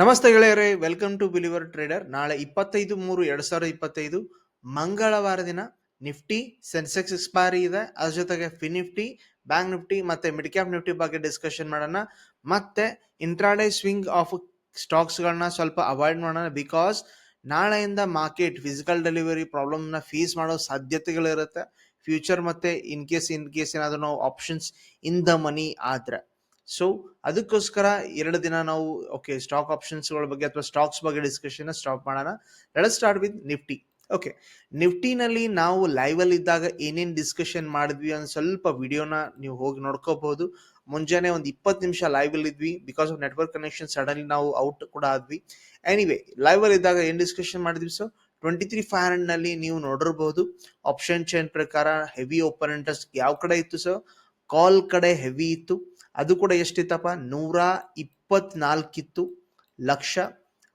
ನಮಸ್ತೆ ಗೆಳೆಯರೇ welcome to believer trader ನಾಳೆ ಇಪ್ಪತ್ತೈದು ಮೂರು ಎರಡು ಸಾವಿರದ ಇಪ್ಪತ್ತೈದು, ಮಂಗಳವಾರ ದಿನ ನಿಫ್ಟಿ ಸೆನ್ಸೆಕ್ಸ್ ಎಕ್ಸ್ಪೈರಿ ಇದೆ. ಅದ್ರ ಜೊತೆಗೆ ಫಿನಿಫ್ಟಿ ಬ್ಯಾಂಕ್ ನಿಫ್ಟಿ ಮತ್ತೆ ಮಿಡ್ ಕ್ಯಾಪ್ ನಿಫ್ಟಿ ಬಗ್ಗೆ ಡಿಸ್ಕಷನ್ ಮಾಡೋಣ. ಮತ್ತೆ ಇಂಟ್ರಾಡೇ ಸ್ವಿಂಗ್ ಆಫ್ ಸ್ಟಾಕ್ಸ್ಗಳನ್ನ ಸ್ವಲ್ಪ ಅವಾಯ್ಡ್ ಮಾಡೋಣ ಬಿಕಾಸ್ ನಾಳೆಯಿಂದ ಮಾರ್ಕೆಟ್ ಫಿಸಿಕಲ್ ಡೆಲಿವರಿ ಪ್ರಾಬ್ಲಮ್ನ ಫೇಸ್ ಮಾಡೋ ಸಾಧ್ಯತೆಗಳಿರುತ್ತೆ. ಫ್ಯೂಚರ್ ಮತ್ತೆ ಇನ್ ಕೇಸ್ ಇನ್ ಕೇಸ್ ಏನಾದರೂ ಆಪ್ಷನ್ಸ್ ಇನ್ ದ ಮನಿ ಆದ್ರೆ. ಸೊ ಅದಕ್ಕೋಸ್ಕರ ಎರಡು ದಿನ ನಾವು ಓಕೆ ಸ್ಟಾಕ್ ಆಪ್ಷನ್ಸ್ಗಳ ಬಗ್ಗೆ ಅಥವಾ ಸ್ಟಾಕ್ಸ್ ಬಗ್ಗೆ ಡಿಸ್ಕಷನ್ ಸ್ಟಾಪ್ ಮಾಡೋಣ. Let start with Nifty okay ನಿಫ್ಟಿನಲ್ಲಿ ನಾವು ಲೈವ್ ಅಲ್ಲಿ ಇದ್ದಾಗ ಏನೇನು ಡಿಸ್ಕಷನ್ ಮಾಡಿದ್ವಿ ಅಂತ ಸ್ವಲ್ಪ ವಿಡಿಯೋನ ನೀವು ಹೋಗಿ ನೋಡ್ಕೋಬಹುದು. ಮುಂಜಾನೆ ಒಂದು ಇಪ್ಪತ್ತು ನಿಮಿಷ ಲೈವ್ ಅಲ್ಲಿ ಇದ್ವಿ. Because of network connection suddenly ನಾವು ಔಟ್ ಕೂಡ ಆದ್ವಿ. ಎನಿವೆ ಲೈವ್ ಅಲ್ಲಿ ಇದ್ದಾಗ ಏನ್ ಡಿಸ್ಕಷನ್ ಮಾಡಿದ್ವಿ? ಸೊ ಟ್ವೆಂಟಿ ತ್ರೀ ಫೈವ್ ಹಂಡ್ರೆಡ್ನಲ್ಲಿ ನೀವು ನೋಡಿರಬಹುದು ಆಪ್ಷನ್ ಚೈನ್ ಪ್ರಕಾರ ಹೆವಿ ಓಪನ್ ಇಂಟ್ರೆಸ್ಟ್ ಯಾವ ಕಡೆ ಇತ್ತು ಸೊ ಕಾಲ್ ಕಡೆ ಹೆವಿ ಇತ್ತು. ಅದು ಕೂಡ ಎಷ್ಟಿತ್ತಪ್ಪ? ನೂರ ಇಪ್ಪತ್ನಾಲ್ಕಿತ್ತು ಲಕ್ಷ.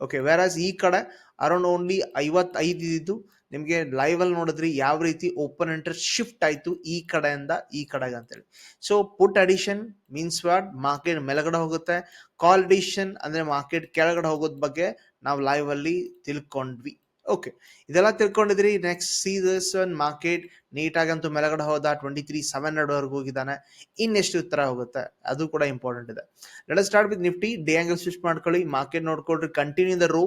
ಓಕೆ ವೆರಾಸ್ ಈ ಕಡೆ ಅರೌಂಡ್ ಓನ್ಲಿ ಐವತ್ತೈದು ಇದ್ದು ನಿಮಗೆ ಲೈವ್ ಅಲ್ಲಿ ನೋಡಿದ್ರಿ ಯಾವ ರೀತಿ ಓಪನ್ ಇಂಟ್ರೆಸ್ಟ್ ಶಿಫ್ಟ್ ಆಯಿತು ಈ ಕಡೆಯಿಂದ ಈ ಕಡೆಗೆ ಅಂತೇಳಿ. So put addition means what market ಮೇಲ್ಗಡೆ ಹೋಗುತ್ತೆ. ಕಾಲ್ ಅಡಿಷನ್ ಅಂದರೆ ಮಾರ್ಕೆಟ್ ಕೆಳಗಡೆ ಹೋಗೋದ್ ಬಗ್ಗೆ ನಾವು ಲೈವ್ ಅಲ್ಲಿ ತಿಳ್ಕೊಂಡ್ವಿ. ಓಕೆ ಇದೆಲ್ಲ ತಿಳ್ಕೊಂಡಿದ್ರಿ ನೆಕ್ಸ್ಟ್ ಸಿ ದಿಸ್ ಮಾರ್ಕೆಟ್ ನೀಟಾಗಂತೂ ಮೇಲ್ಗಡೆ ಹೋದ ಟ್ವೆಂಟಿ ತ್ರೀ ಸೆವೆನ್ ಹಂಡ್ರೆಡ್ ವರ್ಗ ಹೋಗಿದ್ದಾನೆ. ಇನ್ನೆಷ್ಟು ಉತ್ತರ ಹೋಗುತ್ತೆ? ಅದು ಕೂಡ ಇಂಪಾರ್ಟೆಂಟ್ ಇದೆ. Let start with Nifty day angle switch ಮಾಡ್ಕೊಳ್ಳಿ. ಮಾರ್ಕೆಟ್ ನೋಡ್ಕೊಳ್ರಿ. ಕಂಟಿನ್ಯೂ ದ ರೂ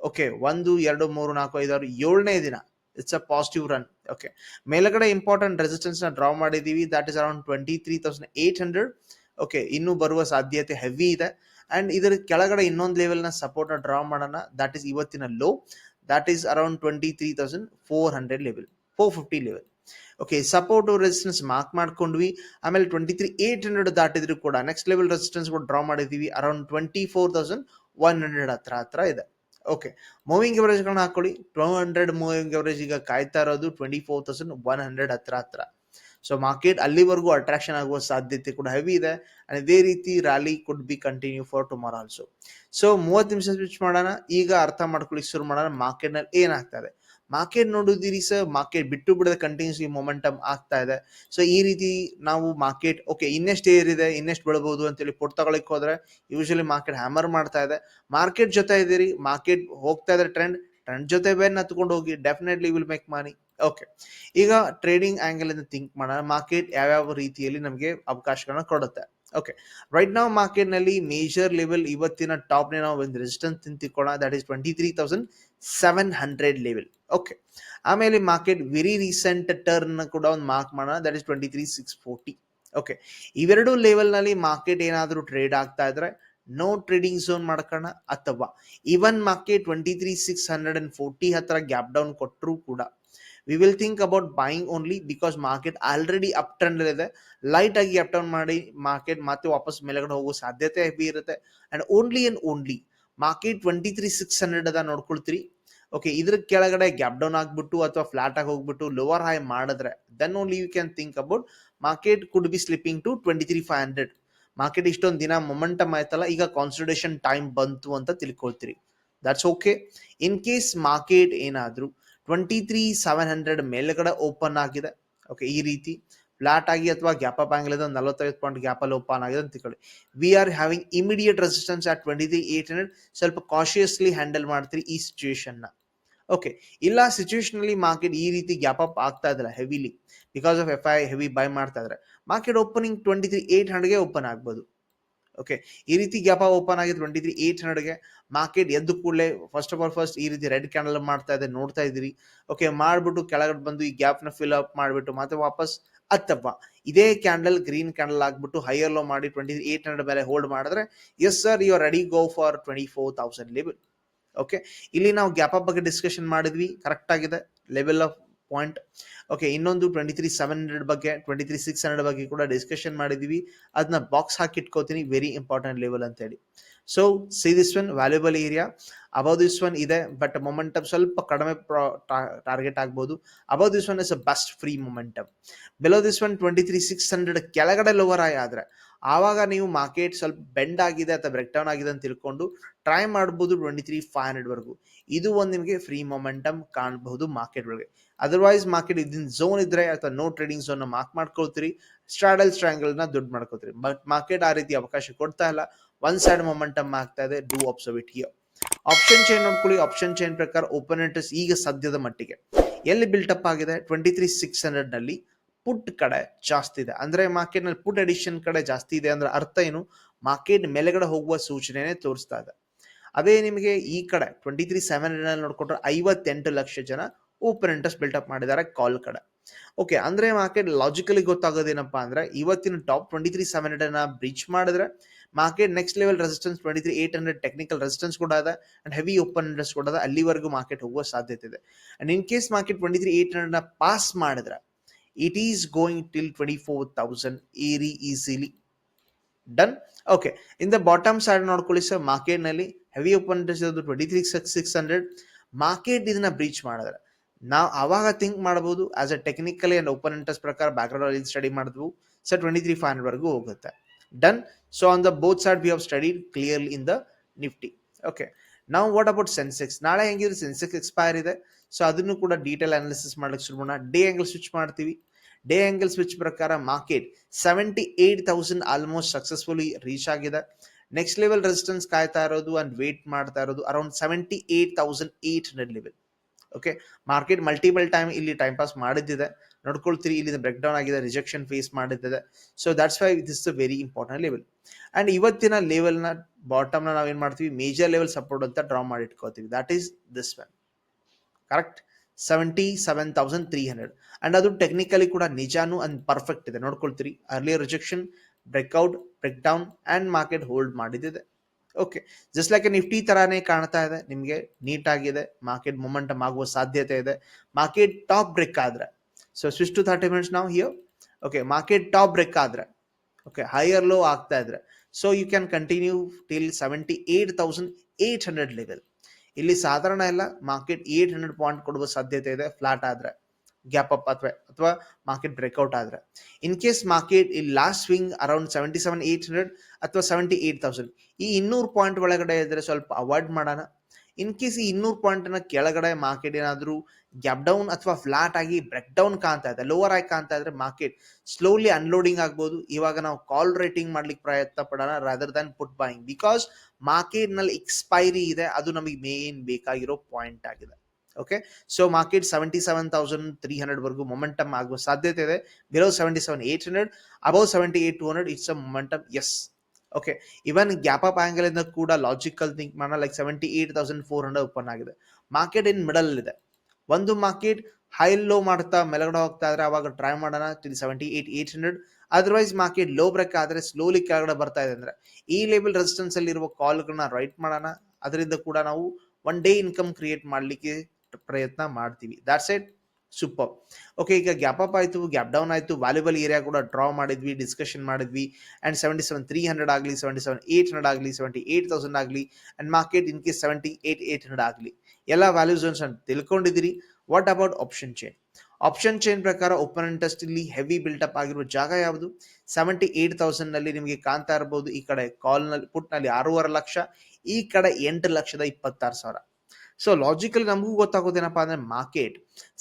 ಓಕೆ ಒಂದು, ಎರಡು, ಮೂರು, ನಾಲ್ಕು, ಐದು, ಆರು, ಏಳನೇ ದಿನ. It's a positive run okay ಮೇಲ್ಗಡೆ ಇಂಪಾರ್ಟೆಂಟ್ ರೆಸಿಸ್ಟೆನ್ಸ್ನ ಡ್ರಾ ಮಾಡಿದೀವಿ that is around twenty three thousand eight hundred okay ಇನ್ನೂ ಬರುವ ಸಾಧ್ಯತೆ ಹೆವಿ ಇದೆ. ಅಂಡ್ ಇದರ ಕೆಳಗಡೆ ಇನ್ನೊಂದು ಲೆವೆಲ್ನ ನ ಸಪೋರ್ಟ್ನ ಡ್ರಾ ಮಾಡೋಣ. ದಟ್ ಇಸ್ ಇವತ್ತಿನ low thousand four hundred level four fifty level okay support resistance mark ಮಾಡ್ಕೊಂಡ್ವಿ. ಆಮೇಲೆ ಟ್ವೆಂಟಿ ತ್ರೀ ಏಟ್ ಹಂಡ್ರೆಡ್ ದಾಟಿದ್ರು ಕೂಡ ನೆಕ್ಸ್ಟ್ ಲೆವೆಲ್ ರೆಸಿಸ್ಟೆನ್ಸ್ ಕೂಡ ಡ್ರಾ ಮಾಡಿದೀವಿ. Around twenty four thousand one hundred ಹತ್ರ ಹತ್ರ ಇದೆ. ಓಕೆ ಮೂವಿಂಗ್ ಎವರೇಜ್ಗಳನ್ನ ಹಾಕೊಳ್ಳಿ. ಟ್ವೆಲ್ ಹಂಡ್ರೆಡ್ ಮೂವಿಂಗ್ ಎವರೇಜ್ ಈಗ ಕಾಯ್ತಾ ಇರೋದು twenty four thousand one hundred ಹತ್ರ ಹತ್ರ. ಸೊ ಮಾರ್ಕೆಟ್ ಅಲ್ಲಿವರೆಗೂ ಅಟ್ರಾಕ್ಷನ್ ಆಗುವ ಸಾಧ್ಯತೆ ಕೂಡ ಹೆವಿ ಇದೆ. ಅಂಡ್ ಇದೇ ರೀತಿ rally could be continue for tomorrow also so ಮೂವತ್ತು ನಿಮಿಷ ಸ್ವಿಚ್ ಮಾಡೋಣ. ಈಗ ಅರ್ಥ ಮಾಡ್ಕೊಳ್ಳಿಕ್ಕೆ ಶುರು ಮಾಡೋಣ. ಮಾರ್ಕೆಟ್ನಲ್ಲಿ ನಲ್ಲಿ ಏನಾಗ್ತಾ ಇದೆ? ಮಾರ್ಕೆಟ್ ನೋಡಿದಿರಿ ಸರ್ ಮಾರ್ಕೆಟ್ ಬಿಟ್ಟು ಬಿಡದೆ ಕಂಟಿನ್ಯೂಸ್ಲಿ ಮೊಮೆಂಟಮ್ ಆಗ್ತಾ ಇದೆ. ಸೊ ಈ ರೀತಿ ನಾವು ಮಾರ್ಕೆಟ್ ಓಕೆ ಇನ್ನೆಷ್ಟು ಏರಿದೆ ಇನ್ನೆಷ್ಟು ಬೆಳಬಹುದು ಅಂತೇಳಿ ಪುಟ್ ತಗೊಳಕ್ ಹೋದ್ರೆ ಯೂಶಲಿ ಮಾರ್ಕೆಟ್ ಹ್ಯಾಮರ್ ಮಾಡ್ತಾ ಇದೆ. ಮಾರ್ಕೆಟ್ ಜೊತೆ ಇದೀರಿ ಮಾರ್ಕೆಟ್ ಹೋಗ್ತಾ ಇದೆ ಟ್ರೆಂಡ್ ಟ್ರೆಂಡ್ ಜೊತೆ ಬೇರೆ ಹತ್ಕೊಂಡು ಹೋಗಿ definitely will make money okay ಈಗ ಟ್ರೇಡಿಂಗ್ ಆಂಗಲ್ ಇಂದ ಥಿಂಕ್ ಮಾಡೋಣ. ಮಾರ್ಕೆಟ್ ಯಾವ್ಯಾವ ರೀತಿಯಲ್ಲಿ ನಮಗೆ ಅವಕಾಶಗಳನ್ನ ಕೊಡುತ್ತೆ. ಓಕೆ ರೈಟ್ ನಾವು ಮಾರ್ಕೆಟ್ನಲ್ಲಿ ಮೇಜರ್ ಲೆವೆಲ್ ಇವತ್ತಿನ ಟಾಪ್ ನಾವು ಒಂದು resistance ತಿಂತಿಕೊಳ್ಳೋಣ that is twenty three thousand seven hundred level okay ಆಮೇಲೆ ಮಾರ್ಕೆಟ್ ವೆರಿ ರೀಸೆಂಟ್ ಟರ್ನ್ ಕೂಡ ಒಂದು ಮಾರ್ಕ್ ಮಾಡೋಣ. That is twenty three six forty okay ಇವೆರಡು ಲೆವೆಲ್ನಲ್ಲಿ ಮಾರ್ಕೆಟ್ ಏನಾದರೂ ಟ್ರೇಡ್ ಆಗ್ತಾ ಇದ್ರೆ ನೋ ಟ್ರೇಡಿಂಗ್ ಝೋನ್ ಮಾಡ್ಕೋಣ ಅಥವಾ even market twenty three six hundred and forty ಹತ್ರ ಗ್ಯಾಪ್ ಡೌನ್ ಕೊಟ್ಟರು ಕೂಡ. We will think about buying only because market already up trend ಇದೆ. ಲೈಟ್ ಆಗಿ ಅಪ್ ಡೌನ್ ಮಾಡಿ ಮಾರ್ಕೆಟ್ ಮತ್ತೆ ವಾಪಸ್ ಮೇಲೆಗಡೆ ಹೋಗೋ ಸಾಧ್ಯತೆ ಹೆವಿ ಇರುತ್ತೆ. And only and only market twenty three six hundred ಅದ ನೋಡ್ಕೊಳ್ತೀರಿ. ಓಕೆ ಇದ್ರ ಕೆಳಗಡೆ ಗ್ಯಾಪ್ ಡೌನ್ ಆಗ್ಬಿಟ್ಟು ಅಥವಾ ಫ್ಲಾಟ್ ಆಗಿ ಹೋಗ್ಬಿಟ್ಟು ಲೋವರ್ ಹೈ ಮಾಡಿದ್ರೆ then only you can think about market could be slipping to twenty three five hundred market ಇಷ್ಟೊಂದು ದಿನ ಮೊಮೆಂಟಮ್ ಆಯ್ತಲ್ಲ, ಈಗ ಕಾನ್ಸಲ್ಟೇಷನ್ ಟೈಮ್ ಬಂತು ಅಂತ ತಿಳ್ಕೊಳ್ತೀರಿ. That's okay in case market ಏನಾದರೂ ಟ್ವೆಂಟಿ ತ್ರೀ ಸೆವೆನ್ ಹಂಡ್ರೆಡ್ ಮೇಲ್ಗಡೆ ಓಪನ್ ಆಗಿದೆ ಓಕೆ ಈ ರೀತಿ ಫ್ಲಾಟ್ ಆಗಿ ಅಥವಾ ಗ್ಯಾಪ್ ಅಪ್ ಆಗಿಲ್ಲದ ನಲವತ್ತೈದು ಪಾಯಿಂಟ್ ಗ್ಯಾಪ್ ಅಲ್ಲಿ ಓಪನ್ ಆಗಿದೆ ಅಂತ ತಿಳ್ಕೊಳ್ಳಿ. We are having immediate resistance at twenty three eight hundred ಸ್ವಲ್ಪ ಕಾಶಿಯಸ್ಲಿ ಹ್ಯಾಂಡಲ್ ಮಾಡ್ತೀರಿ ಈ ಸಿಚುವೇಶನ್ನ. ಓಕೆ ಇಲ್ಲ ಸಿಚುವೇಶನ್ ಅಲ್ಲಿ ಮಾರ್ಕೆಟ್ ಈ ರೀತಿ ಗ್ಯಾಪ್ ಅಪ್ ಆಗ್ತಾ ಇದ್ರೆ heavily because of F I heavy buy ಮಾಡ್ತಾ ಇದ್ರೆ market opening twenty three eight ಹಂಡ್ರೆಡ್ಗೆ open ಆಗ್ಬೋದು. ಓಕೆ ಈ ರೀತಿ ಗ್ಯಾಪ್ ಓಪನ್ ಆಗಿದೆ ಟ್ವೆಂಟಿ ತ್ರೀ ಏಟ್ ಹಂಡ್ರೆಡ್ಗೆ ಮಾರ್ಕೆಟ್ ಎದ್ದು ಕೂಡಲೇ ಫಸ್ಟ್ ಆಫ್ ಆಲ್ ಫಸ್ಟ್ ಈ ರೀತಿ ರೆಡ್ ಕ್ಯಾಂಡಲ್ ಮಾಡ್ತಾ ಇದೆ, ನೋಡ್ತಾ ಇದ್ದೀರಿ. ಓಕೆ ಮಾಡಿಬಿಟ್ಟು ಕೆಳಗಡೆ ಬಂದು ಈ ಗ್ಯಾಪ್ನ ಫಿಲ್ ಅಪ್ ಮಾಡಿಬಿಟ್ಟು ಮತ್ತೆ ವಾಪಸ್ ಅತ್ತಪ್ಪ ಇದೇ ಕ್ಯಾಂಡಲ್ ಗ್ರೀನ್ ಕ್ಯಾಂಡಲ್ ಆಗ್ಬಿಟ್ಟು ಹೈಯರ್ ಲೋ ಮಾಡಿ ಟ್ವೆಂಟಿ ಏಟ್ ಹಂಡ್ರೆಡ್ ಮೇಲೆ ಹೋಲ್ಡ್ ಮಾಡಿದ್ರೆ yes sir you are ready go for twenty four thousand level okay ಇಲ್ಲಿ ನಾವು ಗ್ಯಾಪ್ ಅಪ್ ಬಗ್ಗೆ ಡಿಸ್ಕಷನ್ ಮಾಡಿದ್ವಿ. ಕರೆಕ್ಟ್ ಆಗಿದೆ. ಲೆವೆಲ್ ಆಫ್ ಪಾಯಿಂಟ್ ಓಕೆ ಇನ್ನೊಂದು ಟ್ವೆಂಟಿ ತ್ರೀ ಸೆವೆನ್ ಹಂಡ್ರೆಡ್ ಬಗ್ಗೆ ಟ್ವೆಂಟಿ ತ್ರೀ ಸಿಕ್ಸ್ ಹಂಡ್ರೆಡ್ ಬಗ್ಗೆ ಕೂಡ ಡಿಸ್ಕಷನ್ ಮಾಡಿದ್ವಿ. ಅದನ್ನ ಬಾಕ್ಸ್ ಹಾಕಿ ಇಟ್ಕೋತೀನಿ ವೆರಿ ಇಂಪಾರ್ಟೆಂಟ್ ಲೆವೆಲ್ ಅಂತ ಹೇಳಿ so see this one valuable area above this one ಇದೆ ಬಟ್ ಮೊಮೆಂಟಮ್ ಸ್ವಲ್ಪ ಕಡಿಮೆ ಟಾರ್ಗೆಟ್ ಆಗ್ಬೋದು. Above this one is a best free momentum below this one twenty three six hundred ಕೆಳಗಡೆ lower ಆದ್ರೆ ಆವಾಗ ನೀವು ಮಾರ್ಕೆಟ್ ಸ್ವಲ್ಪ ಬೆಂಡ್ ಆಗಿದೆ ಅಥವಾ ಬ್ರೇಕ್ ಡೌನ್ ಆಗಿದೆ ಅಂತ ತಿಳ್ಕೊಂಡು ಟ್ರೈ ಮಾಡ್ಬೋದು ಟ್ವೆಂಟಿ ತ್ರೀ ಫೈವ್ ಹಂಡ್ರೆಡ್ ವರೆಗೂ ಇದು ಒಂದು ನಿಮಗೆ ಫ್ರೀ ಮೊಮೆಂಟಮ್ ಕಾಣಬಹುದು ಮಾರ್ಕೆಟ್ ಒಳಗೆ. ಅದರ್ವೈಸ್ ಮಾರ್ಕೆಟ್ ಇದನ್ನ ಝೋನ್ ಇದ್ರೆ ಅಥವಾ ನೋ ಟ್ರೇಡಿಂಗ್ ಝೋನ್ ಮಾರ್ಕ್ ಮಾಡ್ಕೊಳ್ತೀರಿ ಸ್ಟ್ರಾಡಲ್ ಸ್ಟ್ರಾಂಗಲ್ನ ದುಡ್ಡು ಮಾಡ್ಕೋತೀರಿ ಬಟ್ ಮಾರ್ಕೆಟ್ ಆ ರೀತಿ ಅವಕಾಶ ಕೊಡ್ತಾ ಇಲ್ಲ. ಒನ್ ಸೈಡ್ ಮೊಮೆಂಟಮ್ ಆಗ್ತಾ ಇದೆ do it here option chain ನೋಡ್ಕೊಳ್ಳಿ. ಆಪ್ಷನ್ ಚೈನ್ ಪ್ರಕಾರ ಓಪನ್ ಇಂಟ್ರೆಸ್ಟ್ ಈಗ ಸದ್ಯದ ಮಟ್ಟಿಗೆ. ಎಲ್ಲಿ ಬಿಲ್ಟಪ್ ಆಗಿದೆ? ಟ್ವೆಂಟಿ ತ್ರೀ ಸಿಕ್ಸ್ ಹಂಡ್ರೆಡ್ನಲ್ಲಿ. ಪುಟ್ ಕಡೆ ಜಾಸ್ತಿ ಇದೆ. ಅಂದ್ರೆ ಮಾರ್ಕೆಟ್ನಲ್ಲಿ ಪುಟ್ ಎಡಿಷನ್ ಕಡೆ ಜಾಸ್ತಿ ಇದೆ ಅಂದ್ರೆ ಅರ್ಥ ಏನು? ಮಾರ್ಕೆಟ್ ಮೇಲೆಗಡೆ ಹೋಗುವ ಸೂಚನೆನೇ ತೋರಿಸ್ತಾ ಇದೆ. ಅದೇ ನಿಮಗೆ ಈ ಕಡೆ ಟ್ವೆಂಟಿ ತ್ರೀ ಸೆವೆನ್ನಲ್ಲಿ ನೋಡ್ಕೊಂಡ್ರೆ ಐವತ್ತೆಂಟು ಲಕ್ಷ ಜನ ಓಪನ್ ಇಂಟ್ರೆಸ್ಟ್ ಅಪ್ ಮಾಡಿದ್ದಾರೆ ಕಾಲ್ ಕಡೆ. ಓಕೆ ಅಂದ್ರೆ ಮಾರ್ಕೆಟ್ ಲಾಜಿಕಲಿ ಗೊತ್ತಾಗೋದೇನಪ್ಪಾ ಅಂದ್ರೆ ಇವತ್ತಿನ ಟಾಪ್ ಟ್ವೆಂಟಿ ತ್ರೀ ಸೆವೆನ್ ಹಂಡ್ರೆಡ್ನ ಬ್ರೀಚ್ ಮಾಡಿದ್ರೆ market next level resistance twenty three eight hundred technical resistance ಕೂಡ ಇದೆ ಅಂಡ್ ಹೆವಿ ಓಪನ್ ಇಂಟ್ರೆಸ್ಟ್ ಕೂಡ ಅಲ್ಲಿವರೆಗೂ ಮಾರ್ಕೆಟ್ ಹೋಗುವ ಸಾಧ್ಯತೆ ಇದೆ. And in case market twenty three eight ಹಂಡ್ರೆಡ್ನ pass ಮಾಡಿದ್ರೆ going till twenty four thousand ಏರಿ easily done okay in the bottom side ನೋಡ್ಕೊಳ್ಳಿ ಸರ್ ಮಾರ್ಕೆಟ್ನಲ್ಲಿ heavy open twenty three six hundred market ಇದನ್ನ ಬ್ರೀಚ್ ಮಾಡಿದ್ರೆ. ನಾವು ಆವಾಗ ಥಿಂಕ್ ಮಾಡ್ಬೋದು. As a technically and open interest ಪ್ರಕಾರ ಬ್ಯಾಕ್ಗ್ರೌಂಡ್ ಅಲ್ಲಿ ಸ್ಟಡಿ ಮಾಡಿದ್ವು. Sir twenty three five hundred ಹೋಗುತ್ತೆ. Done so on the both side we have study clearly in the Nifty okay ನಾವು ವಾಟ್ ಅಬೌಟ್ ಸೆನ್ಸೆಕ್ಸ್ ನಾಳೆ ಹೆಂಗಿದ್ರೆ ಸೆನ್ಸೆಕ್ಸ್ ಎಕ್ಸ್ಪೈರ್ ಇದೆ. So ಅದನ್ನು ಕೂಡ ಡೀಟೇಲ್ ಅನಾಲಿಸಿಸ್ ಮಾಡ್ಲಿಕ್ಕೆ ಶುರು ಮಾಡೋಣ. ಡೇ ಆಂಗಲ್ ಸ್ವಿಚ್ ಮಾಡ್ತೀವಿ. ಡೇ ಆಂಗಲ್ ಸ್ವಿಚ್ ಪ್ರಕಾರ market seventy eight thousand almost successfully reach ಆಗಿದೆ. ನೆಕ್ಸ್ಟ್ ಲೆವೆಲ್ ರೆಸಿಸ್ಟೆನ್ಸ್ ಕಾಯ್ತಾ ಇರೋದು ಅಂಡ್ ವೇಟ್ ಮಾಡ್ತಾ ಇರೋದು around seventy eight thousand eight hundred level okay market multiple time ಇಲ್ಲಿ ಟೈಮ್ ಪಾಸ್ ಮಾಡಿದ್ದಿದೆ. ನೋಡ್ಕೊಳ್ತೀರಿ ಇಲ್ಲಿ ಬ್ರೇಕ್ ಡೌನ್ ಆಗಿದೆ rejection face ಮಾಡಿದ್ದಿದೆ. So that's why this a very important level and ಇವತ್ತಿನ ಲೆವೆಲ್ನ ಬಾಟಮ್ನ ನಾವೇನು ಮಾಡ್ತೀವಿ? ಮೇಜರ್ ಲೆವೆಲ್ ಸಪೋರ್ಟ್ ಅಂತ ಡ್ರಾ ಮಾಡಿ ಇಟ್ಕೋತೀವಿ that is this one correct seventy seven thousand three hundred and ಅದು ಟೆಕ್ನಿಕಲಿ ಕೂಡ ನಿಜಾನು ಅಂಡ್ ಪರ್ಫೆಕ್ಟ್ ಇದೆ. ನೋಡ್ಕೊಳ್ತೀರಿ. Earlier rejection breakout break down and market hold ಮಾಡಿದ್ದಿದೆ okay just like Nifty ತರಾನೇ ಕಾಣ್ತಾ ಇದೆ. ನಿಮಗೆ ನೀಟ್ ಆಗಿದೆ. ಮಾರ್ಕೆಟ್ ಮೊಮೆಂಟಮ್ ಆಗುವ ಸಾಧ್ಯತೆ ಇದೆ. ಮಾರ್ಕೆಟ್ ಟಾಪ್ ಬ್ರೇಕ್ ಆದ್ರೆ. So switch to thirty minutes ನಾವು here okay market top break ಆದ್ರೆ. ಓಕೆ ಹೈಯರ್ ಲೋ ಆಗ್ತಾ ಇದ್ರೆ. So you can continue till seventy eight thousand eight hundred level ಇಲ್ಲಿ ಸಾಧಾರಣ ಎಲ್ಲ ಮಾರ್ಕೆಟ್ ಏಟ್ ಹಂಡ್ರೆಡ್ ಪಾಯಿಂಟ್ ಕೊಡುವ ಸಾಧ್ಯತೆ ಇದೆ ಫ್ಲಾಟ್ ಆದ್ರೆ ಗ್ಯಾಪ್ ಅಪ್ ಅಥವಾ ಅಥವಾ ಮಾರ್ಕೆಟ್ ಬ್ರೇಕ್ಔಟ್ ಆದ್ರೆ. ಇನ್ ಕೇಸ್ ಮಾರ್ಕೆಟ್ ಇಲ್ಲಿ last swing around seventy seven eight hundred ಅಥವಾ ಸೆವೆಂಟಿ ಏಟ್ ತೌಸಂಡ್ ಈ ಇನ್ನೂರು ಪಾಯಿಂಟ್ ಒಳಗಡೆ ಇದ್ರೆ ಸ್ವಲ್ಪ ಅವಾಯ್ಡ್ ಮಾಡೋಣ. ಇನ್ ಕೇಸ್ ಈ ಇನ್ನೂರು ಪಾಯಿಂಟ್ನ ಕೆಳಗಡೆ ಮಾರ್ಕೆಟ್ ಏನಾದರೂ ಗ್ಯಾಪ್ ಡೌನ್ ಅಥವಾ ಫ್ಲಾಟ್ ಆಗಿ ಬ್ರೇಕ್ ಡೌನ್ ಕಾಣ್ತಾ ಇದೆ ಲೋವರ್ ಆಗಿ ಕಾಣ್ತಾ ಇದ್ರೆ ಮಾರ್ಕೆಟ್ ಸ್ಲೋಲಿ ಅನ್ಲೋಡಿಂಗ್ ಆಗ್ಬೋದು. ಇವಾಗ ನಾವು ಕಾಲ್ ರೇಟಿಂಗ್ ಮಾಡ್ಲಿಕ್ಕೆ ಪ್ರಯತ್ನ ಪಡೋಣ rather than put buying because ಮಾರ್ಕೆಟ್ನಲ್ಲಿ ಎಕ್ಸ್ಪೈರಿ ಇದೆ, ಅದು ನಮಗೆ ಮೇನ್ ಬೇಕಾಗಿರೋ ಪಾಯಿಂಟ್ ಆಗಿದೆ. Okay so market seventy seven thousand three hundred ವರೆಗೂ ಮೊಮೆಂಟಮ್ ಆಗುವ ಸಾಧ್ಯತೆ ಇದೆ. Below seventy seven eight hundred above seventy eight two hundred it's a momentum yes okay even gap up angle ಇಂದ ಕೂಡ ಲಾಜಿಕಲ್ ಥಿಂಕ್ ಮಾಡೋಣ like seventy eight thousand four hundred open ಆಗಿದೆ. Market in middle ಇದೆ. ಒಂದು market high low ಮಾಡ್ತಾ ಮೆಲಗಡೆ ಹೋಗ್ತಾ ಇದ್ರೆ ಅವಾಗ ಟ್ರೈ ಮಾಡೋಣ till seventy eight eight hundred otherwise market low break ಆದ್ರೆ ಸ್ಲೋಲಿ ಕೆಳಗಡೆ ಬರ್ತಾ ಇದೆ ಅಂದ್ರೆ ಈ ಲೆವೆಲ್ ರೆಸಿಸ್ಟೆನ್ಸ್ ಅಲ್ಲಿ ಇರುವ ಕಾಲ್ಗಳನ್ನ ರೈಟ್ ಮಾಡೋಣ. ಅದರಿಂದ ಕೂಡ ನಾವು ಒನ್ ಡೇ ಇನ್ಕಮ್ ಕ್ರಿಯೇಟ್ ಮಾಡ್ಲಿಕ್ಕೆ ಪ್ರಯತ್ನ ಮಾಡ್ತೀವಿ. ದಾಟ್ಸ್ ಇಟ್ ಸೂಪರ್ ಓಕೆ ಈಗ ಗ್ಯಾಪ್ ಅಪ್ ಆಯಿತು ಗ್ಯಾಪ್ ಡೌನ್ ಆಯಿತು. ವ್ಯಾಲ್ಯೂಬಲ್ ಏರಿಯಾ ಕೂಡ ಡ್ರಾ ಮಾಡಿದ್ವಿ ಡಿಸ್ಕಷನ್ ಮಾಡಿದ್ವಿ. And seventy seven three hundred ಆಗಲಿ ಸೆವೆಂಟಿ ಸೆವೆನ್ ಏಟ್ ಹಂಡ್ರೆಡ್ ಆಗಲಿ ಸೆವೆಂಟಿ ಏಟ್ ತೌಸಂಡ್ ಆಗಲಿ. And market in case seventy eight eight hundred ಆಗಲಿ. ಎಲ್ಲ ವ್ಯಾಲ್ಯೂಸ್ ಅಂತ ತಿಳ್ಕೊಂಡಿದ್ದೀರಿ. What about option chain option chain ಪ್ರಕಾರ ಓಪನ್ ಇಂಟ್ರೆಸ್ಟ್ ಇಲ್ಲಿ ಹೆವಿ ಬಿಲ್ಟಪ್ ಆಗಿರುವ ಜಾಗ ಯಾವುದು? ಸೆವೆಂಟಿ ಏಟ್ ತೌಸಂಡ್ನಲ್ಲಿ ನಿಮಗೆ ಕಾಣ್ತಾ ಇರಬಹುದು ಈ ಕಡೆ ಕಾಲ್ನಲ್ಲಿ ಪುಟ್ನಲ್ಲಿ ಆರೂವರೆ ಲಕ್ಷ, ಈ ಕಡೆ ಎಂಟು ಲಕ್ಷದ ಇಪ್ಪತ್ತಾರು ಸಾವಿರ. ಸೊ ಲಾಜಿಕಲ್ ನಮಗೂ ಗೊತ್ತಾಗೋದೇನಪ್ಪ ಅಂದ್ರೆ ಮಾರ್ಕೆಟ್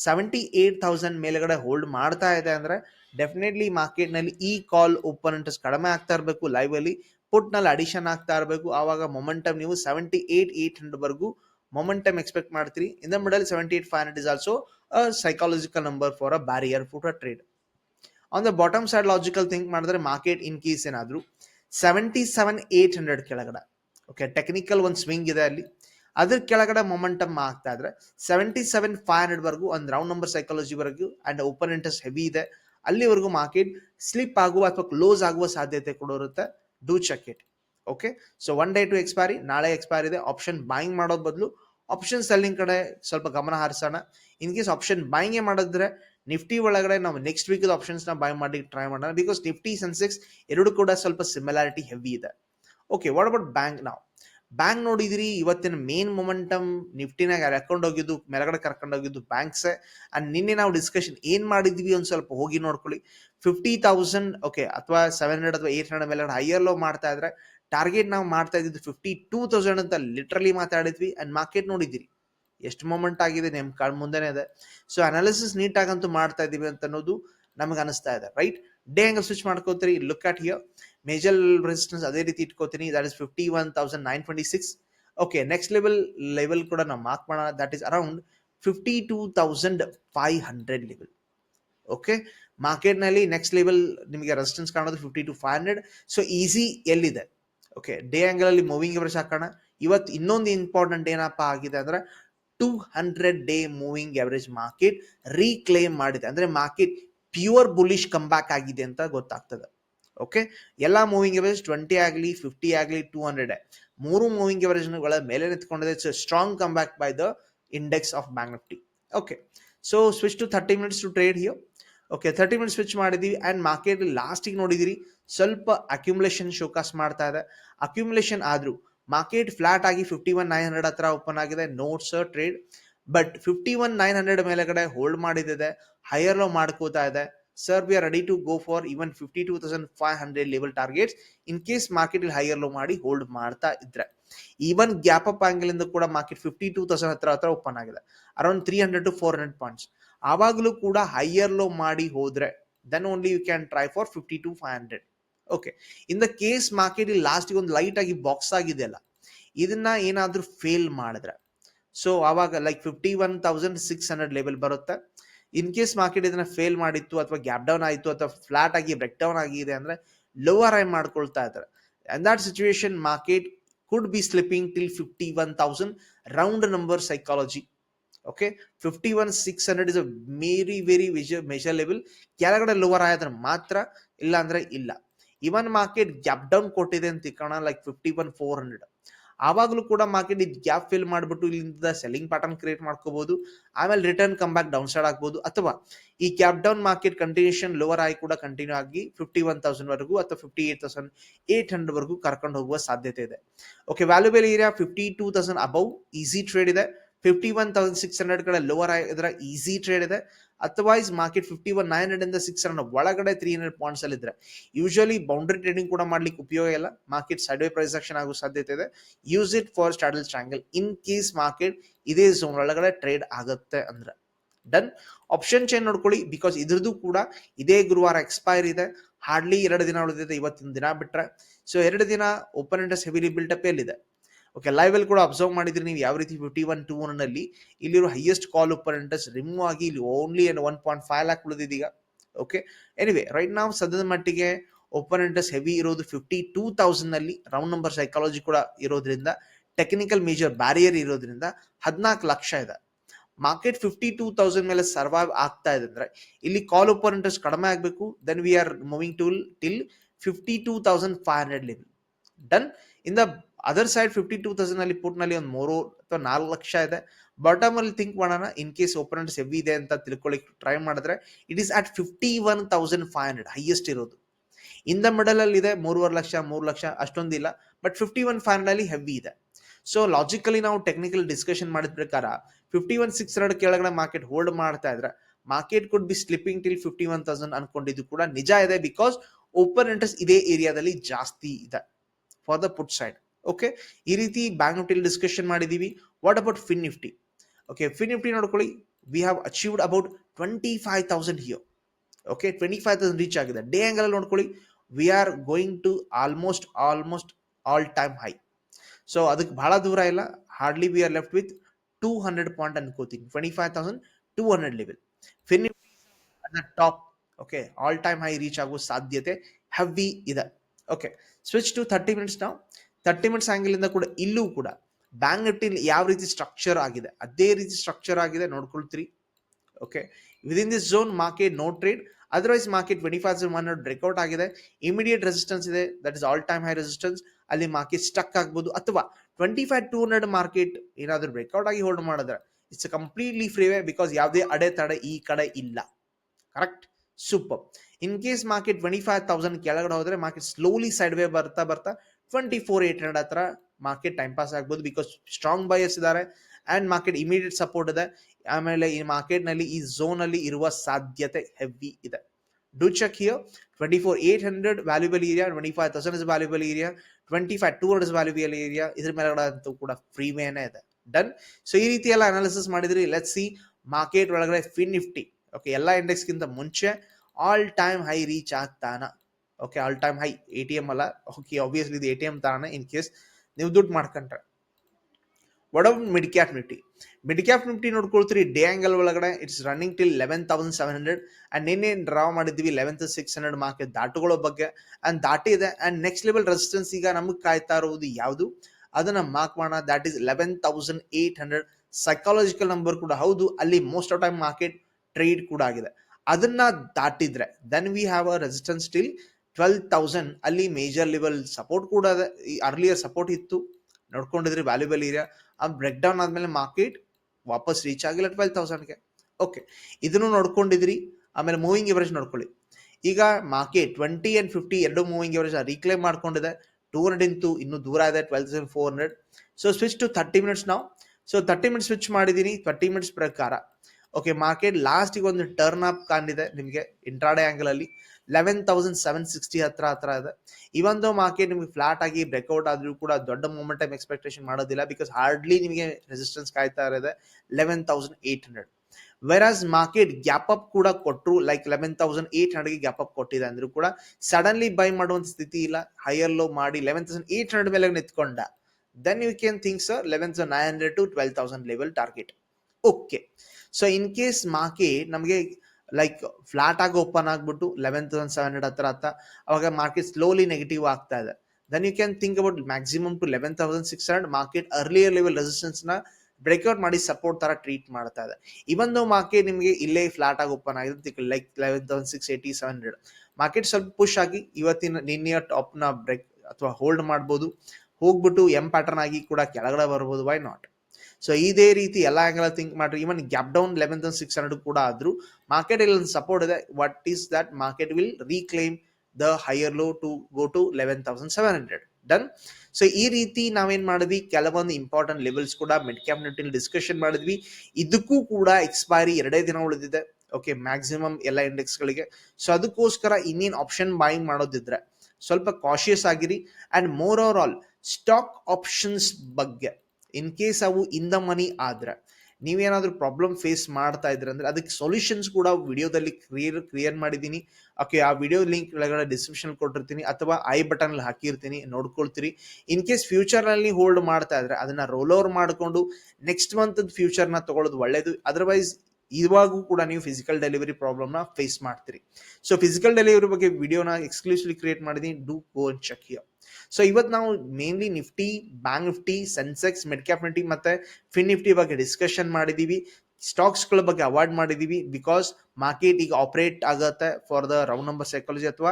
ಸೆವೆಂಟಿ ಏಟ್ ತೌಸಂಡ್ ಮೇಲ್ಗಡೆ ಹೋಲ್ಡ್ ಮಾಡ್ತಾ ಇದೆ ಅಂದ್ರೆ ಡೆಫಿನೆಟ್ಲಿ ಮಾರ್ಕೆಟ್ನಲ್ಲಿ ಈ ಕಾಲ್ ಓಪನ್ ಇಂಟ್ರೆಸ್ಟ್ ಕಡಿಮೆ ಆಗ್ತಾ ಇರಬೇಕು ಲೈವ್ ಅಲ್ಲಿ ಪುಟ್ನಲ್ಲಿ ಅಡಿಷನ್ ಆಗ್ತಾ ಇರಬೇಕು. ಆವಾಗ ಮೊಮೆಂಟಮ್ ನೀವು ಸೆವೆಂಟಿ ಏಟ್ ಏಟ್ ಹಂಡ್ರೆಡ್ ವರೆಗೂ ಮೊಮೆಂಟಮ್ ಎಕ್ಸ್ಪೆಕ್ಟ್ ಮಾಡ್ತೀರಿ. In the middle seventy eight five hundred is also a psychological number for a barrier for a trade on the bottom side logical think ಮಾಡಿದ್ರೆ market in case ಏನಾದ್ರು seventy seven eight hundred ಕೆಳಗಡೆ. Okay technical ಒಂದು swing ಇದೆ ಅಲ್ಲಿ. ಅದ್ರ ಕೆಳಗಡೆ momentum ಆಗ್ತಾ ಇದ್ರೆ ಸೆವೆಂಟಿ ಸೆವೆನ್ ಫೈವ್ ಹಂಡ್ರೆಡ್ ವರೆಗೂ ಒಂದು ರೌಂಡ್ ನಂಬರ್ ಸೈಕಾಲಜಿ ವರೆಗೂ ಅಂಡ್ ಓಪನ್ ಇಂಟ್ರೆಸ್ಟ್ ಹೆವಿ ಇದೆ. ಅಲ್ಲಿವರೆಗೂ ಮಾರ್ಕೆಟ್ ಸ್ಲಿಪ್ ಆಗುವ ಅಥವಾ ಕ್ಲೋಸ್ ಆಗುವ ಸಾಧ್ಯತೆ ಕೂಡ ಇರುತ್ತೆ. Do check it okay so one day to expiry ನಾಳೆ ಎಕ್ಸ್ಪೈರ್ ಇದೆ. ಆಪ್ಷನ್ ಬಾಯಿಂಗ್ ಮಾಡೋದ್ ಬದಲು ಆಪ್ಷನ್ ಸೆಲ್ಲಿಂಗ್ ಕಡೆ ಸ್ವಲ್ಪ ಗಮನ ಹರಿಸೋಣ. ಇನ್ ಕೇಸ್ ಆಪ್ಷನ್ ಬಾಯಿಂಗೇ ಮಾಡಿದ್ರೆ ನಿಫ್ಟಿ ಒಳಗಡೆ ನಾವು ನೆಕ್ಸ್ಟ್ ವೀಕ್ ಆಪ್ಷನ್ಸ್ನ ಬೈ ಮಾಡಿ ಟ್ರೈ ಮಾಡೋಣ. ಬಿಕಾಸ್ ನಿಫ್ಟಿ ಸೆನ್ಸೆಕ್ಸ್ ಎರಡು ಕೂಡ ಸ್ವಲ್ಪ ಸಿಮಿಲಾರಿಟಿ ಹೆವಿ ಇದೆ. ಓಕೆ ವಾಟ್ ಅಬೌಟ್ ಬ್ಯಾಂಕ್ ನಾವು ಬ್ಯಾಂಕ್ ನೋಡಿದ್ರಿ, ಇವತ್ತಿನ ಮೇನ್ ಮೊಮೆಂಟಮ್ ನಿಫ್ಟಿನಾಗ ಹೋಗಿದ್ದು, ಮೇಲ್ಗಡೆ ಕರ್ಕೊಂಡು ಹೋಗಿದ್ದು ಬ್ಯಾಂಕ್ಸ್ ಅಂಡ್ ನಿನ್ನೆ ನಾವು ಡಿಸ್ಕಷನ್ ಏನ್ ಮಾಡಿದ್ವಿ ಒಂದ್ ಸ್ವಲ್ಪ ಹೋಗಿ ನೋಡ್ಕೊಳ್ಳಿ. ಫಿಫ್ಟಿ ತೌಸಂಡ್ ಓಕೆ ಅಥವಾ ಸೆವೆನ್ ಹಂಡ್ರೆಡ್ ಅಥವಾ ಏಟ್ ಹಂಡ್ರೆಡ್ ಮೇಲೆ ಹೈಯರ್ ಲೋ ಮಾಡ್ತಾ ಇದ್ರೆ ಟಾರ್ಗೆಟ್ ನಾವು ಮಾಡ್ತಾ ಇದ್ದಿದ್ದು ಫಿಫ್ಟಿ ಟೂ ತೌಸಂಡ್ ಅಂತ ಲಿಟ್ರಲಿ ಮಾತಾಡಿದ್ವಿ. ಅಂಡ್ ಮಾರ್ಕೆಟ್ ನೋಡಿದಿರಿ, ಎಷ್ಟು ಮೊಮೆಂಟ್ ಆಗಿದೆ, ನಿಮ್ ಕಾಲ್ ಮುಂದೆನೇ ಇದೆ. ಸೊ ಅನಾಲಿಸಿಸ್ ನೀಟಾಗಂತೂ ಮಾಡ್ತಾ ಇದೀವಿ ಅಂತ ಅನ್ನೋದು ನಮಗೆ ಅನಿಸ್ತಾ ಇದೆ ರೈಟ್ ಡೇ ಹಂಗ ಸ್ವಿಚ್ ಮಾಡ್ಕೋತೀರಿ look at here major resistance ಅದೇ ರೀತಿ ಇಟ್ಕೋತೀನಿ. That is fifty one thousand nine twenty six okay next level level ಕೂಡ ನಾವು ಮಾರ್ಕ್ ಮಾಡೋಣ. That is around fifty two thousand five hundred level okay ಮಾರ್ಕೆಟ್ನಲ್ಲಿ next level ನಿಮಗೆ resistance ಕಾಣೋದು fifty two five hundred so easy ಎಲ್ಲಿದೆ? Okay day ಆ್ಯಂಗಲಲ್ಲಿ moving average ಹಾಕೋಣ. ಇವತ್ತು ಇನ್ನೊಂದು ಇಂಪಾರ್ಟೆಂಟ್ ಏನಪ್ಪ ಆಗಿದೆ ಅಂದ್ರೆ two hundred day moving average market reclaim ಮಾಡಿದೆ. ಅಂದರೆ ಮಾರ್ಕೆಟ್ ಪ್ಯೂರ್ ಬುಲಿಶ್ ಕಂಬ್ಯಾಕ್ ಆಗಿದೆ ಅಂತ ಗೊತ್ತಾಗ್ತದೆ. ಓಕೆ ಎಲ್ಲ ಮೂವಿಂಗ್ ಎವರೇಜ್ ಟ್ವೆಂಟಿ ಆಗಲಿ ಫಿಫ್ಟಿ ಆಗಲಿ ಟೂ ಹಂಡ್ರೆಡ್ ಮೂರು ಮೂವಿಂಗ್ ಎವರೇಜ್ಗಳ ಮೇಲೆ ನಿಂತ್ಕೊಂಡಿದೆ. Strong come back by the index of bank Nifty okay so switch to thirty minutes to trade here okay thirty minutes switch ಮಾಡಿದೀವಿ. ಆ್ಯಂಡ್ ಮಾರ್ಕೆಟ್ ಲಾಸ್ಟಿಗೆ ನೋಡಿದಿರಿ. ಸ್ವಲ್ಪ accumulation showcase ಮಾಡ್ತಾ ಇದೆ. ಅಕ್ಯುಮುಲೇಷನ್ ಆದರೂ ಮಾರ್ಕೆಟ್ ಫ್ಲಾಟ್ ಆಗಿ ಫಿಫ್ಟಿ ಒನ್ ನೈನ್ ಹಂಡ್ರೆಡ್ ಹತ್ರ open ಆಗಿದೆ. Notes trade but fifty one nine hundred ಮೇಲೆಗಡೆ ಹೋಲ್ಡ್ ಮಾಡಿದಿದೆ. ಹೈಯರ್ ಲೋ ಮಾಡ್ಕೋತಾ ಇದೆ. Ready to go for even fifty two thousand five hundred level targets in case market higher low ಮಾಡಿ hold ಮಾಡ್ತಾ ಇದ್ರೆ. Even gap up angle ಇಂದ ಕೂಡ market fifty two thousand ಹತ್ರ ಹತ್ರ ಓಪನ್ ಆಗಿದೆ. Around three hundred to four hundred points ಆವಾಗಲೂ ಕೂಡ ಹೈಯರ್ ಲೋ ಮಾಡಿ ಹೋದ್ರೆ then only you can try for fifty two five hundred okay in the case market last ಒಂದು ಲೈಟ್ ಆಗಿ box ಆಗಿದೆಯಲ್ಲ, ಇದನ್ನ ಏನಾದ್ರೂ ಫೇಲ್ ಮಾಡಿದ್ರೆ. ಸೊ ಆವಾಗ like fifty one thousand six hundred level ಬರುತ್ತೆ. ಇನ್ ಕೇಸ್ ಮಾರ್ಕೆಟ್ ಇದನ್ನ ಫೇಲ್ ಮಾಡಿತ್ತು ಅಥವಾ ಗ್ಯಾಪ್ ಡೌನ್ ಆಯಿತು ಅಥವಾ ಫ್ಲಾಟ್ ಆಗಿ ಬ್ರೇಕ್ ಡೌನ್ ಆಗಿದೆ ಅಂದ್ರೆ ಲೋವರ್ ಐ ಮಾಡ್ಕೊಳ್ತಾ ಇದ್ದಾರೆ. And that situation market could be slipping till fifty one thousand round number psychology okay fifty one six hundred is a very very measure level ಕೆಳಗಡೆ lower ಆದ್ರೆ ಮಾತ್ರ ಇಲ್ಲ ಅಂದ್ರೆ ಇಲ್ಲ. ಇವನ್ ಮಾರ್ಕೆಟ್ ಗ್ಯಾಪ್ ಡೌನ್ ಕೊಟ್ಟಿದೆ ಅಂತ ತಿಳ್ಕೋಣ like fifty one four hundred ಆವಾಗಲೂ ಕೂಡ ಮಾರ್ಕೆಟ್ ಇದು ಗ್ಯಾಪ್ ಫಿಲ್ ಮಾಡಿಬಿಟ್ಟು ಇಲ್ಲಿಂದ ಸೆಲ್ಲಿಂಗ್ ಪ್ಯಾಟರ್ನ್ ಕ್ರಿಯೇಟ್ ಮಾಡ್ಕೋಬಹುದು ಆಮೇಲೆ return come back down side ಆಗ್ಬೋದು, ಅಥವಾ ಈ cap down market continuation lower ಆಗಿ ಕೂಡ ಕಂಟಿನ್ಯೂ ಆಗಿ ಫಿಫ್ಟಿ ಒನ್ ತೌಸಂಡ್ ವರೆಗೂ ಅಥವಾ fifty eight thousand eight hundred ವರೆಗೂ ಕರ್ಕೊಂಡು ಹೋಗುವ ಸಾಧ್ಯತೆ ಇದೆ. Okay valuable area fifty two thousand above easy trade ಇದೆ. Fifty one thousand six hundred ಕಡೆ ಲೋವರ್ ಆಗಿದ್ರೆ ಈಸಿ ಟ್ರೇಡ್ ಇದೆ. Otherwise market fifty one nine hundred ಇಂದ ಸಿಕ್ಸ್ ಹಂಡ್ರೆಡ್ ಒಳಗಡೆ ತ್ರೀ ಹಂಡ್ರೆಡ್ ಪಾಯಿಂಟ್ಸ್ ಅಲ್ಲಿ ಇದ್ರೆ ಯೂಶಲಿ ಬೌಂಡ್ರಿ ಟ್ರೇಡಿಂಗ್ ಕೂಡ ಮಾಡ್ಲಿಕ್ಕೆ ಉಪಯೋಗ ಇಲ್ಲ. Market side way price action ಆಗೋ ಸಾಧ್ಯತೆ ಇದೆ. Use it for straddle triangle in case market ಇದೇ ಝೋನ್ ಒಳಗಡೆ ಟ್ರೇಡ್ ಆಗುತ್ತೆ ಅಂದ್ರೆ. ಡನ್ ಆಪ್ಷನ್ ಚೇನ್ ನೋಡ್ಕೊಳ್ಳಿ ಬಿಕಾಸ್ ಇದ್ರದ್ದು ಕೂಡ ಇದೇ ಗುರುವಾರ ಎಕ್ಸ್ಪೈರ್ ಇದೆ. ಹಾರ್ಡ್ಲಿ ಎರಡು ದಿನ ಉಳಿದಿದೆ, ಇವತ್ತಿನ ದಿನ ಬಿಟ್ರೆ. ಸೊ ಎರಡು ದಿನ open interest heavily built up ಎಲ್ಲಿದೆ ಓಕೆ ಲೈವ್ ಅಲ್ಲಿ ಕೂಡ ಅಬ್ಸರ್ವ್ ಮಾಡಿದ್ರಿ ನೀವು ಯಾವ ರೀತಿ ಫಿಫ್ಟಿ ಒನ್ ಟೂ ಒನ್ ಅಲ್ಲಿ ಇಲ್ಲಿರೋ highest call open interest remove ಆಗಿ ಇಲ್ಲಿ only one point five lakh ಉಳಿದಿದೀಗ. Okay anyway right ನಾವು ಸದ್ಯದ ಮಟ್ಟಿಗೆ ಓಪನ್ ಇಂಟ್ರೆಸ್ಟ್ ಹೆವಿ ಇರೋದು ಫಿಫ್ಟಿ ಟೂ ತೌಸಂಡ್ನಲ್ಲಿ ರೌಂಡ್ ನಂಬರ್ ಸೈಕಾಲಜಿ ಕೂಡ ಇರೋದ್ರಿಂದ ಟೆಕ್ನಿಕಲ್ ಮೇಜರ್ ಬ್ಯಾರಿಯರ್ ಇರೋದ್ರಿಂದ ಹದಿನಾಲ್ಕು ಲಕ್ಷ ಇದೆ. ಮಾರ್ಕೆಟ್ ಫಿಫ್ಟಿ ಟೂ ತೌಸಂಡ್ ಮೇಲೆ ಸರ್ವೈವ್ ಆಗ್ತಾ ಇದೆ ಅಂದ್ರೆ, ಇಲ್ಲಿ ಕಾಲ್ ಓಪನ್ ಇಂಟ್ರೆಸ್ಟ್ ಕಡಿಮೆ ಆಗಬೇಕು then we are moving to till fifty two thousand five hundred then in the other side fifty two thousand ಅಲ್ಲಿ ಪುಟ್ನಲ್ಲಿ ಒಂದು ಮೂರು ಅಥವಾ ನಾಲ್ಕು ಲಕ್ಷ ಇದೆ. ಬಾಟಮ್ ಅಲ್ಲಿ ಥಿಂಕ್ ಮಾಡೋಣ ಇನ್ ಕೇಸ್ ಓಪನೆಂಟ್ಸ್ ಹೆವಿ ಇದೆ ಅಂತ ತಿಳ್ಕೊಳ್ಳಿಕ್ಕೆ ಟ್ರೈ ಮಾಡಿದ್ರೆ it is at fifty one thousand five hundred highest ಇರೋದು. ಇನ್ ದ ಮಿಡಲ್ ಅಲ್ಲಿ ಇದೆ, ಮೂರುವರೆ ಲಕ್ಷ, ಮೂರು lakh ಅಷ್ಟೊಂದಿಲ್ಲ but fifty one five hundred ಅಲ್ಲಿ ಹೆವಿ ಇದೆ. ಸೊ ಲಾಜಿಕಲಿ ನಾವು ಟೆಕ್ನಿಕಲ್ ಡಿಸ್ಕಷನ್ ಮಾಡಿದ ಪ್ರಕಾರ ಫಿಫ್ಟಿ ಒನ್ ಸಿಕ್ಸ್ ಹಂಡ್ರೆಡ್ ಕೆಳಗಡೆ ಮಾರ್ಕೆಟ್ ಹೋಲ್ಡ್ ಮಾಡ್ತಾ ಇದ್ರೆ market could be slipping till fifty one thousand ಅನ್ಕೊಂಡಿದ್ದು ಕೂಡ ನಿಜ ಇದೆ ಬಿಕಾಸ್ ಓಪನ್ ಇಂಟ್ರೆಸ್ಟ್ ಇದೇ ಏರಿಯಾದಲ್ಲಿ ಜಾಸ್ತಿ ಇದೆ for the put side okay ಈ ರೀತಿ ಬ್ಯಾಂಕ್ ನಿಫ್ಟಿ ಡಿಸ್ಕಷನ್ ಮಾಡಿದೀವಿ what about fin Nifty okay fin Nifty ನೋಡ್ಕೊಳ್ಳಿ. We have achieved about twenty five thousand here okay twenty five thousand reach ಆಗಿದೆ. ಡೇ ಆಂಗಲ್ ನೋಡ್ಕೊಳ್ಳಿ. We are going to almost almost all time high so ಅದಕ್ಕೆ ಬಹಳ ದೂರ ಇಲ್ಲ. Hardly we are left with two hundred point ಅನ್ಕೋತೀನಿ. Twenty five thousand two hundred level fin top okay all time high reach ಆಗೋ ಸಾಧ್ಯತೆ heavy ಇದೆ. Okay switch to thirty minutes ನಾವು thirty minutes angle ಇಂದ ಕೂಡ ಇಲ್ಲೂ ಕೂಡ ಬ್ಯಾಂಕ್ ನಿಫ್ಟಿ ಯಾವ ರೀತಿ ಸ್ಟ್ರಕ್ಚರ್ ಆಗಿದೆ, ಅದೇ ರೀತಿ ಸ್ಟ್ರಕ್ಚರ್ ಆಗಿದೆ ನೋಡ್ಕೊಳ್ತೀರಿ. Okay within this zone market no trade otherwise market twenty five one hundred breakout ಆಗಿದೆ. ಇಮಿಡಿಯೇಟ್ ರೆಸಿಸ್ಟೆನ್ಸ್ ಇದೆ. That is all time high resistance ಅಲ್ಲಿ ಮಾರ್ಕೆಟ್ ಸ್ಟಕ್ ಆಗ್ಬೋದು. ಅಥವಾ twenty five two hundred market ಏನಾದರೂ ಬ್ರೇಕ್ಔಟ್ ಆಗಿ hold ಮಾಡಿದ್ರೆ it's completely freeway because ಯಾವುದೇ ಅಡೆತಡೆ ಈ ಕಡೆ ಇಲ್ಲ. Correct super in case market twenty five thousand ಕೆಳಗಡೆ ಹೋದ್ರೆ ಮಾರ್ಕೆಟ್ ಸ್ಲೋಲಿ ಸೈಡ್ ವೇ ಬರ್ತಾ ಬರ್ತಾ ಟ್ವೆಂಟಿ ಫೋರ್ ಏಟ್ ಹಂಡ್ರೆಡ್ ಹತ್ರ ಮಾರ್ಕೆಟ್ ಟೈಮ್ ಪಾಸ್ ಆಗ್ಬೋದು ಬಿಕಾಸ್ ಸ್ಟ್ರಾಂಗ್ ಬಯರ್ಸ್ ಇದ್ದಾರೆ ಅಂಡ್ ಮಾರ್ಕೆಟ್ ಇಮಿಡಿಯೇಟ್ ಸಪೋರ್ಟ್ ಇದೆ. ಆಮೇಲೆ ಈ ಮಾರ್ಕೆಟ್ನಲ್ಲಿ, ಈ ಝೋನ್ ಅಲ್ಲಿ ಇರುವ ಸಾಧ್ಯತೆ ಹೆವಿ ಇದೆ. Do check here twenty four eight hundred valuable area twenty five thousand is valuable area twenty five two hundred valuable area ಇದ್ರ ಮೇಲ್ಗಡೆ ಅಂತೂ ಕೂಡ ಫ್ರೀವೇನೇ ಇದೆ. ಡನ್ ಸೊ ಈ ರೀತಿ ಎಲ್ಲ ಅನಾಲಿಸಿಸ್ ಮಾಡಿದ್ರಿ. ಲೆಟ್ ಸಿ ಮಾರ್ಕೆಟ್ ಒಳಗಡೆ ಫಿನ್ ನಿಫ್ಟಿ ಓಕೆ ಎಲ್ಲ ಇಂಡೆಕ್ಸ್ಗಿಂತ ಮುಂಚೆ ಆಲ್ ಟೈಮ್ ಹೈ ರೀಚ್ ಆಗ್ತಾನ. Okay all time high A T M ಅಲ್ಲ. ಓಕೆ ಆಬ್ವಿಯಸ್ಲಿ ಇದು ಎ ಟಿ ಎಂ ತರಾನೇ ಇನ್ ಕೇಸ್ ನೀವು ದುಡ್ಡು ಮಾಡ್ಕೊಂಡ್ರೆ. What mid cap Nifty mid cap Nifty ನೋಡ್ಕೊಳ್ತೀರಿ day angle ಒಳಗಡೆ it's running till eleven thousand seven hundred and ನಿನ್ನೆ draw ಮಾಡಿದ್ವಿ eleven six hundred market ದಾಟುಗಳ ಬಗ್ಗೆ. ಅಂಡ್ ದಾಟಿದೆ ಅಂಡ್ ನೆಕ್ಸ್ಟ್ ಲೆವೆಲ್ ರೆಸಿಸ್ಟೆನ್ಸ್ ಈಗ ನಮಗೆ ಕಾಯ್ತಾ ಇರುವುದು ಯಾವುದು? ಅದನ್ನ ಮಾರ್ಕ್ ಮಾಡೋಣ. That is eleven thousand eight hundred psychological number ಕೂಡ ಹೌದು. ಅಲ್ಲಿ most of time market trade ಕೂಡ ಆಗಿದೆ. ಅದನ್ನ ದಾಟಿದ್ರೆ then we have a resistance still twelve thousand ಅಲ್ಲಿ ಮೇಜರ್ ಲೆವೆಲ್ ಸಪೋರ್ಟ್ ಕೂಡ ಇದೆ ಈ ಅರ್ಲಿಯರ್ ಸಪೋರ್ಟ್ ಇತ್ತು. ನೋಡ್ಕೊಂಡಿದ್ರಿ ವ್ಯಾಲ್ಯೂಬಲ್ ಏರಿಯಾ ಆ ಬ್ರೇಕ್ ಡೌನ್ ಆದ್ಮೇಲೆ ಮಾರ್ಕೆಟ್ ವಾಪಸ್ ರೀಚ್ ಆಗಿಲ್ಲ ಟ್ವೆಲ್ ತೌಸಂಡ್ಗೆ ಓಕೆ ಇದನ್ನು ನೋಡ್ಕೊಂಡಿದ್ರಿ. ಆಮೇಲೆ ಮೂವಿಂಗ್ ಎವರೇಜ್ ನೋಡ್ಕೊಳ್ಳಿ. ಈಗ ಮಾರ್ಕೆಟ್ ಟ್ವೆಂಟಿ ಅಂಡ್ ಫಿಫ್ಟಿ ಎರಡು ಮೂವಿಂಗ್ ಎವರೇಜ್ ರೀಕ್ಲೈಮ್ ಮಾಡ್ಕೊಂಡಿದೆ. ಟೂ ಹಂಡ್ರೆಡ್ ಇಂತು ಇನ್ನೂ ದೂರ ಇದೆ twelve thousand four hundred so switch to thirty minutes ನಾವು ಸೊ ತರ್ಟಿ ಮಿನಿಟ್ಸ್ ಸ್ವಿಚ್ ಮಾಡಿದ್ದೀನಿ ತರ್ಟಿ ಮಿನಿಟ್ಸ್ ಪ್ರಕಾರ. ಓಕೆ ಮಾರ್ಕೆಟ್ ಲಾಸ್ಟಿಗೆ ಒಂದು ಟರ್ನ್ ಅಪ್ ಕಾಣಿದೆ ನಿಮಗೆ ಇಂಟ್ರಾಡೆ ಆಂಗಲ್ ಅಲ್ಲಿ. ಲೆವೆನ್ ತೌಸಂಡ್ ಸೆವೆನ್ ಸಿಕ್ಸ್ಟಿ ಹತ್ರ ಹತ್ರ ಇದೆ. ಇವೊಂದು ಮಾರ್ಕೆಟ್ ನಿಮಗೆ ಫ್ಲಾಟ್ ಆಗಿ ಬ್ರೇಕ್ಔಟ್ ಆದ್ರೂ ಕೂಡ ದೊಡ್ಡ ಮೂಮೆಂಟ್ ಟೈಮ್ ಎಕ್ಸ್ಪೆಕ್ಟೇಷನ್ ಮಾಡೋದಿಲ್ಲ ಬಿಕಾಸ್ ಹಾರ್ಡ್ಲಿ ನಿಮಗೆ ರೆಸಿಸ್ಟೆನ್ಸ್ ಕಾಯ್ತಾ ಇರೋದೆ eleven thousand eight hundred whereas market gap up ಕೂಡ ಕೊಟ್ಟರು ಲೈಕ್ ಲೆವೆನ್ ತೌಸಂಡ್ ಏಟ್ ಹಂಡ್ರೆಡ್ಗೆ ಗ್ಯಾಪ್ ಅಪ್ ಕೊಟ್ಟಿದೆ ಅಂದ್ರೂ ಕೂಡ ಸಡನ್ಲಿ ಬೈ ಮಾಡುವಂಥ ಸ್ಥಿತಿ ಇಲ್ಲ. ಹೈಯರ್ ಲೋ ಮಾಡಿ ಲೆವೆನ್ ತೌಸಂಡ್ ಏಟ್ ಹಂಡ್ರೆಡ್ ಮೇಲೆ ನಿಂತ್ಕೊಂಡ. Then you can think sir eleven thousand nine hundred to twelve thousand level target okay so in case market ನಮಗೆ ಲೈಕ್ ಫ್ಲಾಟ್ ಆಗಿ ಓಪನ್ ಆಗ್ಬಿಟ್ಟು ಲೆವೆನ್ ತೌಸಂಡ್ ಸೆವೆನ್ ಹಂಡ್ರೆಡ್ ಹತ್ರ ಹತ್ತ ಅವಾಗ market slowly negative ಆಗ್ತಾ ಇದೆ. Then you can think about maximum to eleven thousand six hundred market earlier level ರೆಸಿಸ್ಟೆನ್ಸ್ನ breakout ಮಾಡಿ support ತರ ಟ್ರೀಟ್ ಮಾಡ್ತಾ ಇದೆ. ಇವನ್ ಮಾರ್ಕೆಟ್ ನಿಮಗೆ ಇಲ್ಲೇ ಫ್ಲಾಟ್ ಆಗಿ ಓಪನ್ ಆಗಿದೆ like eleven thousand six eighty seven hundred market ಸ್ವಲ್ಪ ಪುಷ್ ಆಗಿ ಇವತ್ತಿನ ನಿನ್ನೆಯ ಟಾಪ್ನ ಬ್ರೇಕ್ ಅಥವಾ ಹೋಲ್ಡ್ ಮಾಡ್ಬೋದು. ಹೋಗ್ಬಿಟ್ಟು ಎಂ ಪ್ಯಾಟರ್ನ್ ಆಗಿ ಕೂಡ ಕೆಳಗಡೆ ಬರ್ಬೋದು ವೈ ನಾಟ್ ಸೊ ಇದೇ ರೀತಿ ಎಲ್ಲ ಆಂಗಲ್ ಥಿಂಕ್ ಮಾಡ್ರಿ. Even gap down eleven thousand six hundred ಕೂಡ ಆದರೂ ಮಾರ್ಕೆಟ್ ಇಲ್ಲಿ ಒಂದು ಸಪೋರ್ಟ್ ಇದೆ. What is that market will reclaim the higher low to go to eleven thousand seven hundred then so ಈ ರೀತಿ ನಾವೇನ್ ಮಾಡಿದ್ವಿ? ಕೆಲವೊಂದು ಇಂಪಾರ್ಟೆಂಟ್ ಲೆವೆಲ್ಸ್ ಕೂಡ ಮಿಡ್ ಕ್ಯಾಪ್ ನಿಫ್ಟಿಲಿ ಡಿಸ್ಕಷನ್ ಮಾಡಿದ್ವಿ. ಇದಕ್ಕೂ ಕೂಡ ಎಕ್ಸ್ಪೈರಿ ಎರಡೇ ದಿನ ಉಳಿದಿದೆ. ಓಕೆ ಮ್ಯಾಕ್ಸಿಮಮ್ ಎಲ್ಲ ಇಂಡೆಕ್ಸ್ ಗಳಿಗೆ. ಸೊ ಅದಕ್ಕೋಸ್ಕರ ಇನ್ನೇನು ಆಪ್ಷನ್ ಬೈಯಿಂಗ್ ಮಾಡೋದಿದ್ರೆ ಸ್ವಲ್ಪ ಕಾಶಿಯಸ್ ಆಗಿರಿ. And moreover all stock options ಬಗ್ಗೆ. ಇನ್ ಕೇಸ್ ಅವು ಇನ್ ದ ಮನಿ ಆದ್ರೆ, ನೀವೇನಾದ್ರೂ ಪ್ರಾಬ್ಲಮ್ ಫೇಸ್ ಮಾಡ್ತಾ ಇದ್ರೆ ಅಂದ್ರೆ ಅದಕ್ಕೆ ಸೊಲ್ಯೂಷನ್ಸ್ ಕೂಡ ವಿಡಿಯೋದಲ್ಲಿ ಕ್ರಿಯರ್ ಕ್ಲಿಯರ್ ಮಾಡಿದ್ದೀನಿ. ಓಕೆ ಆ ವಿಡಿಯೋ ಲಿಂಕ್ ಒಳಗಡೆ ಡಿಸ್ಕ್ರಿಪ್ಷನ್ ಕೊಟ್ಟಿರ್ತೀನಿ ಅಥವಾ ಐ ಬಟನ್ ಅಲ್ಲಿ ಹಾಕಿರ್ತೀನಿ, ನೋಡ್ಕೊಳ್ತೀರಿ. ಇನ್ ಕೇಸ್ ಫ್ಯೂಚರ್ ಅಲ್ಲಿ ಹೋಲ್ಡ್ ಮಾಡ್ತಾ ಇದ್ರೆ ಅದನ್ನ ರೋಲ್ ಓವರ್ ಮಾಡಿಕೊಂಡು ನೆಕ್ಸ್ಟ್ ಮಂತ್ ಫ್ಯೂಚರ್ನ ತಗೊಳ್ಳೋದು ಒಳ್ಳೇದು. ಅದರ್ವೈಸ್ ಇವಾಗೂ ಕೂಡ ನೀವು ಫಿಸಿಕಲ್ ಡೆಲಿವರಿ ಪ್ರಾಬ್ಲಮ್ನ ಫೇಸ್ ಮಾಡ್ತೀರಿ. ಸೊ ಫಿಸಿಕಲ್ ಡೆಲಿವರಿ ಬಗ್ಗೆ ವಿಡಿಯೋನ ಎಕ್ಸ್ಕ್ಲೂಸಿವ್ಲಿ ಕ್ರಿಯೇಟ್ ಮಾಡಿದೀನಿ do go and check here so ಇವತ್ತು ನಾವು mainly Nifty bank Nifty Sensex mid cap Nifty ಮತ್ತೆ ಫಿನ್ ನಿಫ್ಟಿ ಬಗ್ಗೆ ಡಿಸ್ಕಷನ್ ಮಾಡಿದೀವಿ. ಸ್ಟಾಕ್ಸ್ಗಳ ಬಗ್ಗೆ ಅವಾಯ್ಡ್ ಮಾಡಿದೀವಿ ಬಿಕಾಸ್ ಮಾರ್ಕೆಟ್ ಈಗ ಆಪರೇಟ್ ಆಗತ್ತೆ for the round number psychology ಅಥವಾ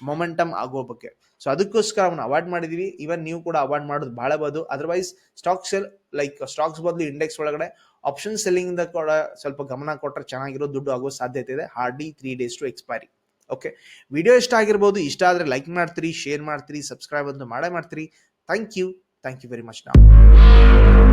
ಮೊಮೆಂಟಮ್ ಆಗೋ ಬಗ್ಗೆ. ಸೊ ಅದಕ್ಕೋಸ್ಕರ ಅವನ್ನ ಅವಾಯ್ಡ್ ಮಾಡಿದೀವಿ. ಇವನ್ ನೀವು ಕೂಡ ಅವಾಯ್ಡ್ ಮಾಡೋದು ಭಾಳ ಬೋದು. ಅದರ್ವೈಸ್ ಸ್ಟಾಕ್ಸ್ ಲೈಕ್ ಸ್ಟಾಕ್ಸ್ ಬದಲು ಇಂಡೆಕ್ಸ್ ಒಳಗಡೆ ಆಪ್ಷನ್ ಸೆಲ್ಲಿಂಗ್ ಕೂಡ ಸ್ವಲ್ಪ ಗಮನ ಕೊಟ್ಟರೆ ಚೆನ್ನಾಗಿರೋ ದುಡ್ಡು ಆಗೋ ಸಾಧ್ಯತೆ ಇದೆ. Hardly three days to expiry okay video ಇಷ್ಟ ಆಗಿರ್ಬೋದು, ಇಷ್ಟ ಆದರೆ ಲೈಕ್ ಮಾಡ್ತೀರಿ ಶೇರ್ ಮಾಡ್ತೀರಿ ಸಬ್ಸ್ಕ್ರೈಬ್ ಅಂತೂ ಮಾಡೇ ಮಾಡ್ತೀರಿ. Thank you thank you very much ನಾವು